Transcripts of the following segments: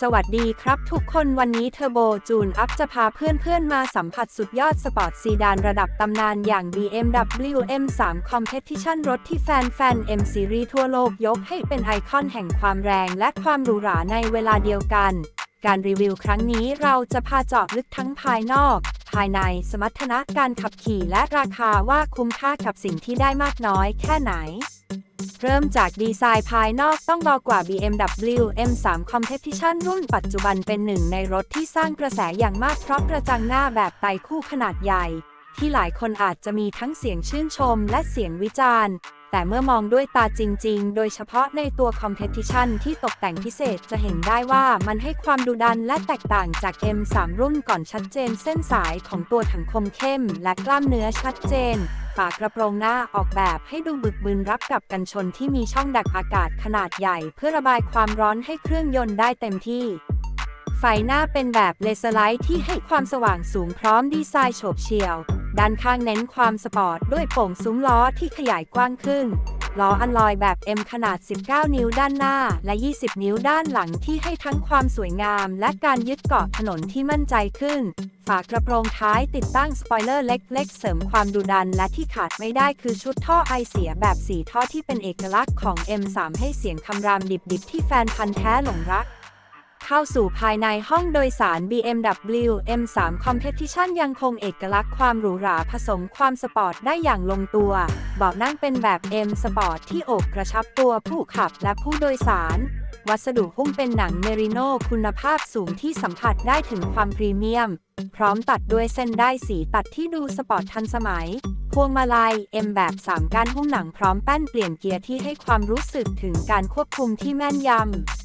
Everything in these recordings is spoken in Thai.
สวัสดีครับทุกคนวันนี้เทอร์โบจูนอัพจะพาเพื่อนๆ มาสัมผัสสุดยอดสปอร์ตซีดานระดับตำนานอย่าง BMW M3 Competition รถที่แฟนๆ M Series ทั่วโลกยกให้เป็นไอคอนแห่งความแรงและความหรูหราในเวลาเดียวกัน การรีวิวครั้งนี้เราจะพาเจาะลึกทั้งภายนอก ภายในสมรรถนะการขับขี่และราคาว่าคุ้มค่ากับสิ่งที่ได้มากน้อยแค่ไหน เริ่มจากดีไซน์ภายนอกต้องบอกว่า BMW M3 Competition รุ่นปัจจุบันเป็นหนึ่งในรถที่สร้างกระแสอย่างมากเพราะกระจังหน้าแบบไตคู่ขนาดใหญ่ ที่หลายคนอาจจะมีทั้งเสียงชื่นชมและเสียงวิจารณ์ แต่เมื่อมองด้วยตาจริง ๆ โดยเฉพาะในตัว Competition ที่ตกแต่งพิเศษจะเห็นได้ว่ามันให้ความดุดันและแตกต่างจาก M3 รุ่นก่อนชัดเจนเส้นสายของตัวถังคมเข้ม และกล้ามเนื้อชัดเจน ฝากระโปรงหน้าออกแบบให้ดูบึกบึนรับกับกันชนที่มีช่องดักอากาศขนาดใหญ่ เพื่อระบายความร้อนให้เครื่องยนต์ได้เต็มที่ไฟหน้าเป็นแบบเลเซอร์ไลท์ที่ให้ความสว่างสูงพร้อมดีไซน์โฉบเฉี่ยว ด้านข้างเน้นความสปอร์ตด้วยโป่งซุ้มล้อที่ขยายกว้างขึ้น ล้ออัลลอยแบบ M ขนาด 19 นิ้วด้านหน้า และ 20 นิ้วด้านหลังที่ให้ทั้งความสวยงาม และการยึดเกาะถนนที่มั่นใจขึ้น ฝากระโปรงท้ายติดตั้งสปอยเลอร์เล็ก ๆ เสริมความดุดัน และที่ขาดไม่ได้คือชุดท่อไอเสียแบบสีท่อที่เป็นเอกลักษณ์ของ M3 ให้เสียงคำรามดิบๆที่แฟนพันธ์แท้หลงรัก เข้าสู่ภายในห้องโดยสาร BMW M3 Competition ยังคงเอกลักษณ์ความหรูหราผสมความสปอร์ตได้อย่างลงตัว เบาะนั่งเป็นแบบ M Sport ที่โอบกระชับตัวผู้ขับและผู้โดยสาร วัสดุหุ้มเป็นหนังเมริโนคุณภาพสูงที่สัมผัสได้ถึงความพรีเมียม พร้อมตัดด้วยเส้นได้สีตัดที่ดูสปอร์ตทันสมัยพวงมาลัย M แบบ 3ก้านหุ้มหนังพร้อมแป้นเปลี่ยนเกียร์ที่ให้ความรู้สึกถึงการควบคุมที่แม่นยำ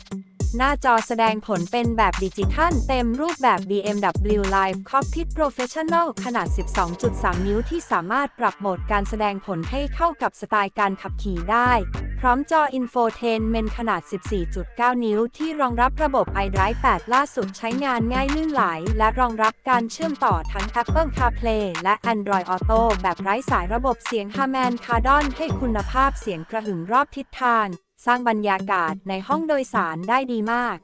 หน้าจอแสดงผลเป็นแบบดิจิทัลเต็มรูปแบบ BMW Live Cockpit Professional ขนาด 12.3 นิ้วที่สามารถปรับโหมดการแสดงผลให้เข้ากับสไตล์การขับขี่ได้ พร้อมจอ Infotainment ขนาด 14.9 นิ้วที่รองรับระบบ iDrive 8 ล่าสุดใช้งานง่ายลื่นไหล และรองรับการเชื่อมต่อทั้ง Apple CarPlay และ Android Auto แบบไร้สายระบบเสียง Harman Kardon ให้คุณภาพเสียงกระหึ่มรอบทิศทาง สร้างบรรยากาศในห้องโดยสารได้ดีมาก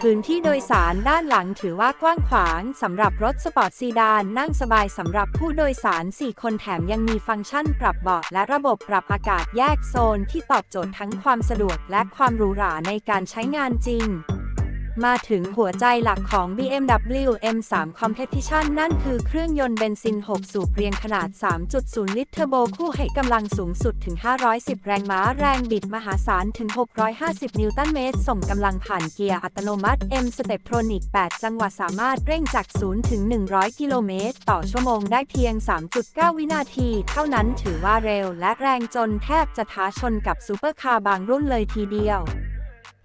พื้นที่โดยสารด้านหลังถือว่ากว้างขวางสำหรับรถสปอร์ตซีดานนั่งสบายสำหรับผู้โดยสาร 4 คนแถมยังมีฟังก์ชันปรับเบาะและระบบปรับอากาศแยกโซนที่ตอบโจทย์ทั้งความสะดวกและความหรูหราในการใช้งานจริง มาถึงหัวใจหลักของ BMW M3 Competition นั่นคือเครื่องยนต์เบนซิน 6 สูบเรียงขนาด 3.0 ลิตรเทอร์โบคู่ให้กำลังสูงสุดถึง 510 แรงม้าแรงบิดมหาศาลถึง 650 นิวตันเมตร ส่งกำลังผ่านเกียร์อัตโนมัติ M Steptronic 8 จังหวะสามารถเร่งจาก 0 ถึง 100 กิโลเมตร ต่อชั่วโมงได้เพียง 3.9 วินาที เท่านั้นถือว่าเร็วและแรงจนแทบจะท้าชนกับซูเปอร์คาร์บางรุ่นเลยทีเดียว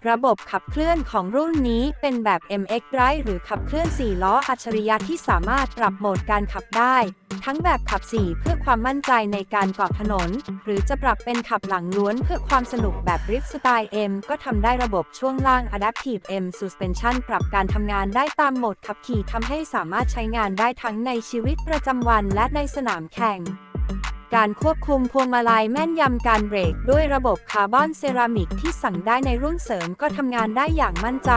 ระบบขับเคลื่อนของรุ่นนี้เป็นแบบ MX Drive หรือขับเคลื่อน 4 ล้ออัจฉริยะที่สามารถปรับโหมดการขับได้ ทั้งแบบขับ 4 เพื่อความมั่นใจในการเกาะถนน หรือจะปรับเป็นขับหลังล้วนเพื่อความสนุกแบบริฟสไตล์ M ก็ทำได้ระบบช่วงล่าง Adaptive M Suspension ปรับการทำงานได้ตามโหมดขับขี่ทำให้สามารถใช้งานได้ทั้งในชีวิตประจำวันและในสนามแข่ง การควบคุมพวงมาลัยแม่นยำการเบรก ด้วยระบบคาร์บอนเซรามิกที่สั่งได้ในรุ่นเสริมก็ทำงานได้อย่างมั่นใจ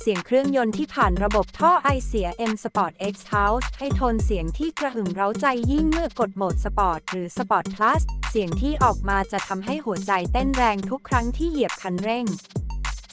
เสียงเครื่องยนต์ที่ผ่านระบบท่อไอเสีย M Sport X House ให้โทนเสียงที่กระหึ่มเร้าใจยิ่งเมื่อกดโหมดสปอร์ตหรือสปอร์ตพลัสเสียงที่ออกมาจะทำให้หัวใจเต้นแรงทุกครั้งที่เหยียบคันเร่ง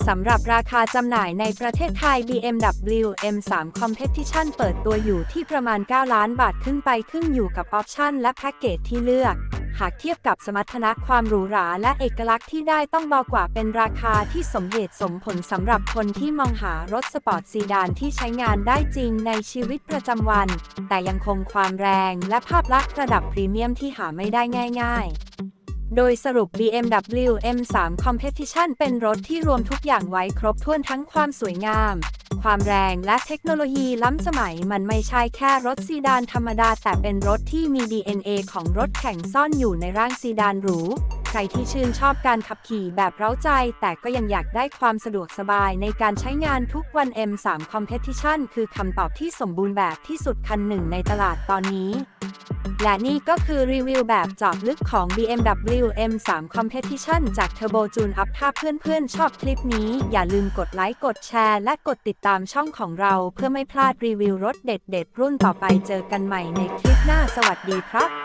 สำหรับราคาจำหน่ายในประเทศไทย BMW M3 Competition เปิดตัวอยู่ที่ประมาณ 9 ล้านบาทขึ้นไปขึ้นอยู่กับออปชันและแพ็กเกจที่เลือก หากเทียบกับสมรรถนะความหรูหราและเอกลักษณ์ที่ได้ต้องบอกว่าเป็นราคาที่สมเหตุสมผลสำหรับคนที่มองหารถสปอร์ตซีดานที่ใช้งานได้จริงในชีวิตประจำวัน แต่ยังคงความแรงและภาพลักษณ์ระดับพรีเมียมที่หาไม่ได้ง่าย ๆ โดยสรุป BMW M3 Competition เป็นรถที่รวมทุกอย่างไว้ครบถ้วนทั้งความสวยงาม ความแรงและเทคโนโลยีล้ำสมัยมันไม่ใช่แค่รถซีดานธรรมดา แต่เป็นรถที่มี DNA ของรถแข่งซ่อนอยู่ในร่างซีดานหรูเครที่ชื่นชอบการขับขี่แบบเร้าใจ แต่ก็ยังอยากได้ความสะดวกสบายในการใช้งานทุกวัน M3 Competition คือคำตอบที่สมบูรณ์แบบที่สุดคันหนึ่งในตลาดตอนนี้ และนี่ก็คือรีวิวแบบเจอบลึกของ BMW M3 Competition จาก Turbo June Up ถ้าเพื่อนๆ ชอบคลิปนี้ อย่าลืมกดไลค์ กดแชร์ และกดติดตามช่องของเรา เพื่อไม่พลาดรีวิวรถเด็ดๆ รุ่นต่อไปเจอกันใหม่ในคลิปหน้าสวัสดีครับ